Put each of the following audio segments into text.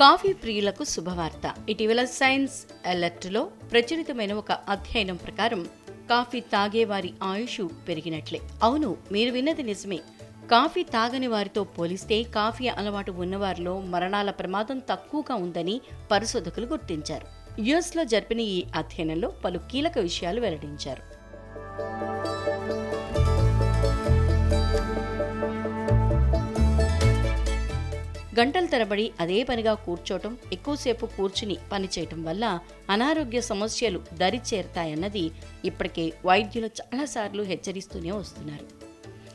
Coffee ప్రియులకు శుభవార్త. ఇటీవల సైన్స్ అలర్ట్లో ప్రచురితమైన ఒక అధ్యయనం ప్రకారం కాఫీ తాగేవారి ఆయుష్ పెరిగినట్లే. అవును మీరు విన్నది నిజమే. కాఫీ తాగని వారితో పోలిస్తే కాఫీ అలవాటు ఉన్నవారిలో మరణాల ప్రమాదం తక్కువగా ఉందని పరిశోధకులు గుర్తించారు. యుఎస్లో జరిపిన ఈ అధ్యయనంలో పలు కీలక విషయాలు వెల్లడించారు. గంటల తరబడి అదే పనిగా కూర్చోవటం ఎక్కువసేపు కూర్చుని పనిచేయటం వల్ల అనారోగ్య సమస్యలు దరి చేరతాయన్నది ఇప్పటికే వైద్యులు చాలాసార్లు హెచ్చరిస్తూనే వస్తున్నారు.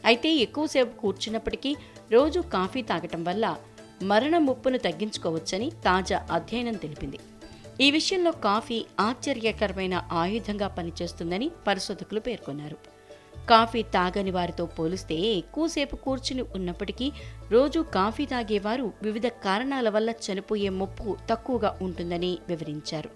అయితే ఎక్కువసేపు కూర్చున్నప్పటికీ రోజు కాఫీ తాగటం వల్ల మరణ ముప్పును తగ్గించుకోవచ్చని తాజా అధ్యయనం తెలిపింది. ఈ విషయంలో కాఫీ ఆశ్చర్యకరమైన ఆయుధంగా పనిచేస్తుందని పరిశోధకులు పేర్కొన్నారు. కాఫీ తాగని వారితో పోలిస్తే ఎక్కువసేపు కూర్చుని ఉన్నప్పటికీ రోజు కాఫీ తాగేవారు వివిధ కారణాల వల్ల చనిపోయే ముప్పు తక్కువగా ఉంటుందని వివరించారు.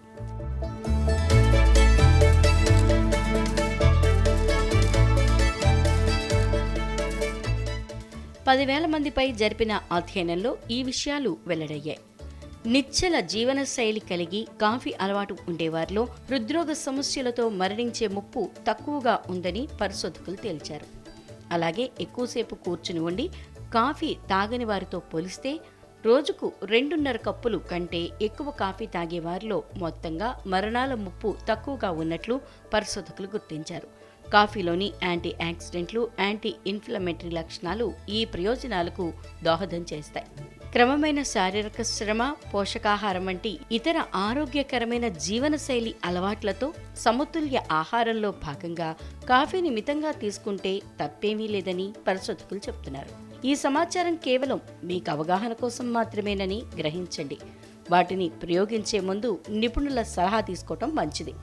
పదివేల మందిపై జరిపిన అధ్యయనంలో ఈ విషయాలు వెల్లడయ్యాయి. నిశ్చల జీవనశైలి కలిగి కాఫీ అలవాటు ఉండేవారిలో హృద్రోగ సమస్యలతో మరణించే ముప్పు తక్కువగా ఉందని పరిశోధకులు తేల్చారు. అలాగే ఎక్కువసేపు కూర్చుని ఉండి కాఫీ తాగని వారితో పోలిస్తే రోజుకు రెండున్నర కప్పులు కంటే ఎక్కువ కాఫీ తాగే వారిలో మొత్తంగా మరణాల ముప్పు తక్కువగా ఉన్నట్లు పరిశోధకులు గుర్తించారు. కాఫీలోని యాంటీ యాక్సిడెంట్లు యాంటీ ఇన్ఫ్లమేటరీ లక్షణాలు ఈ ప్రయోజనాలకు దోహదం చేస్తాయి. క్రమమైన శారీరక శ్రమ పోషకాహారం వంటి ఇతర ఆరోగ్యకరమైన జీవనశైలి అలవాట్లతో సమతుల్య ఆహారంలో భాగంగా కాఫీని మితంగా తీసుకుంటే తప్పేమీ లేదని పరిశోధకులు చెప్తున్నారు. ఈ సమాచారం కేవలం మీకు అవగాహన కోసం మాత్రమేనని గ్రహించండి. వాటిని ప్రయోగించే ముందు నిపుణుల సలహా తీసుకోవటం మంచిది.